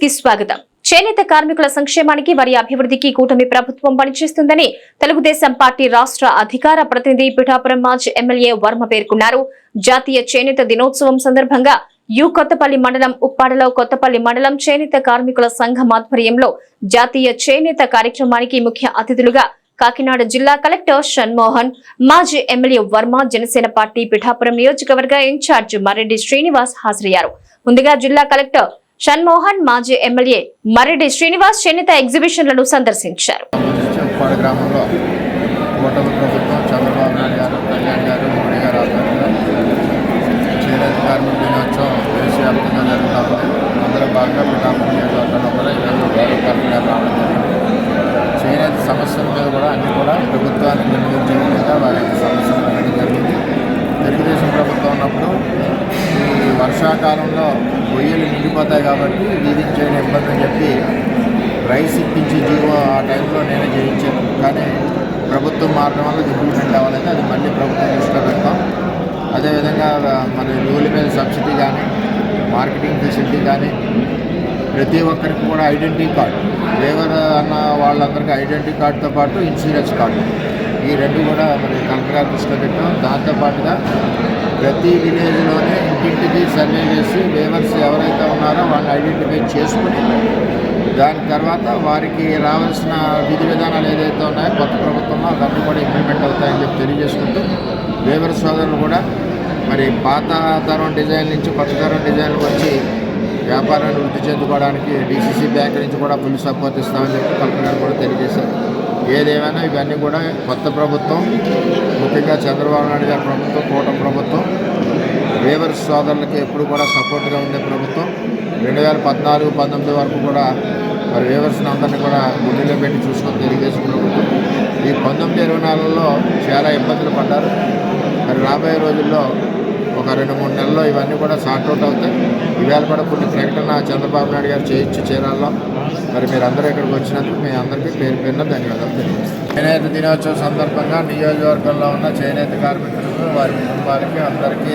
కి స్వాగతం. చేనేత కార్మికుల సంక్షేమానికి వారి అభివృద్ధికి కూటమి ప్రభుత్వం పనిచేస్తుందని తెలుగుదేశం పార్టీ రాష్ట్ర అధికార ప్రతినిధి పిఠాపురం మాజీ ఎమ్మెల్యే వర్మ పేర్కొన్నారు. జాతీయ చేనేత దినోత్సవం సందర్భంగా యు కొత్తపల్లి మండలం ఉప్పాడలో కొత్తపల్లి మండలం చేనేత కార్మికుల సంఘం ఆధ్వర్యంలో జాతీయ చేనేత కార్యక్రమానికి ముఖ్య అతిథులుగా కాకినాడ జిల్లా కలెక్టర్ షణ్మోహన్ మాజీ ఎమ్మెల్యే వర్మ జనసేన పార్టీ పిఠాపురం నియోజకవర్గ ఇన్ఛార్జ్ మరెడ్డి శ్రీనివాస్ హాజరయ్యారు. ముందుగా జిల్లా కలెక్టర్ షణ్మోహన్ మాజీ ఎమ్మెల్యే మరెడ్డి శ్రీనివాస్ చేనేత ఎగ్జిబిషన్లను సందర్శించారు. చంద్రబాబు గారు గారు చేనేత కూడా సమస్యల మీద కూడా అన్ని కూడా ప్రభుత్వానికి వినియోగించే వారి సమస్యలు జరిగింది. తెలుగుదేశం ప్రభుత్వం ఉన్నప్పుడు వర్షాకాలంలో రొయ్యలు నిండిపోతాయి కాబట్టి వీధికి చేయడం ఇబ్బంది అని చెప్పి రైస్ ఇప్పించి జీవో ఆ టైంలో నేనే జయించాను కానీ ప్రభుత్వం మారడం వల్ల అది ఇంప్లిమెంట్ అవ్వలేదు అది మళ్ళీ ప్రభుత్వం దృష్టిలో పెడతాం. అదేవిధంగా మన నూనె మీద సబ్సిడీ కానీ మార్కెటింగ్ ఫెసిలిటీ కానీ ప్రతి ఒక్కరికి కూడా ఐడెంటిటీ కార్డు లేబర్ అన్న వాళ్ళందరికీ ఐడెంటిటీ కార్డుతో పాటు ఇన్సూరెన్స్ కార్డు. ఈ రెండు కూడా మరి కలెక్టర్ గారి దృష్టిలో పెట్టాం. దాంతోపాటుగా ప్రతి విలేజ్లోనే ఇంటింటికి సర్వే చేసి లేబర్స్ ఎవరైతే ఉన్నారో వాళ్ళని ఐడెంటిఫై చేసుకుని దాని తర్వాత వారికి రావాల్సిన విధి విధానాలు ఏదైతే ఉన్నాయో కొత్త ప్రభుత్వంలో అవన్నీ కూడా ఇంప్లిమెంట్ అవుతాయని చెప్పి తెలియజేసుకుంటూ లేబర్ సోదరులు కూడా మరి పాత తరం డిజైన్ నుంచి కొత్త తరం డిజైన్కి వచ్చి వ్యాపారాన్ని వృద్ధి చెందుకోవడానికి డీసీసీ బ్యాంక్ నుంచి కూడా ఫుల్ సపోర్ట్ ఇస్తామని చెప్పి కలెక్టర్ కూడా తెలియజేశారు. ఏదేమైనా ఇవన్నీ కూడా కొత్త ప్రభుత్వం ముఖ్యంగా చంద్రబాబు నాయుడు గారి ప్రభుత్వం కూటమి ప్రభుత్వం లేబర్ సోదరులకి ఎప్పుడు కూడా సపోర్ట్గా ఉండే ప్రభుత్వం. రెండు వేల పద్నాలుగు పంతొమ్మిది వరకు కూడా మరి లేబర్స్ని అందరినీ కూడా గుండెలో పెట్టి చూసుకొని తెలుగుదేశం ప్రభుత్వం. ఈ పంతొమ్మిది ఇరవై నాలుగులో చాలా ఇబ్బందులు పడ్డారు. మరి రాబోయే రోజుల్లో ఒక రెండు మూడు నెలల్లో ఇవన్నీ కూడా సార్ట్అవుట్ అవుతాయి. ఇవాళ కూడా కొన్ని ప్రకటన చంద్రబాబు నాయుడు గారు చేయించి చేరాల్లో. మరి మీరందరూ ఇక్కడికి వచ్చినందుకు మీ అందరికీ పేరు పేరున ధన్యవాదాలు తెలియజేస్తాను చేనేత దినోత్సవం సందర్భంగా నియోజకవర్గంలో ఉన్న చేనేత కార్మికులకు వారి కుటుంబాలకి అందరికీ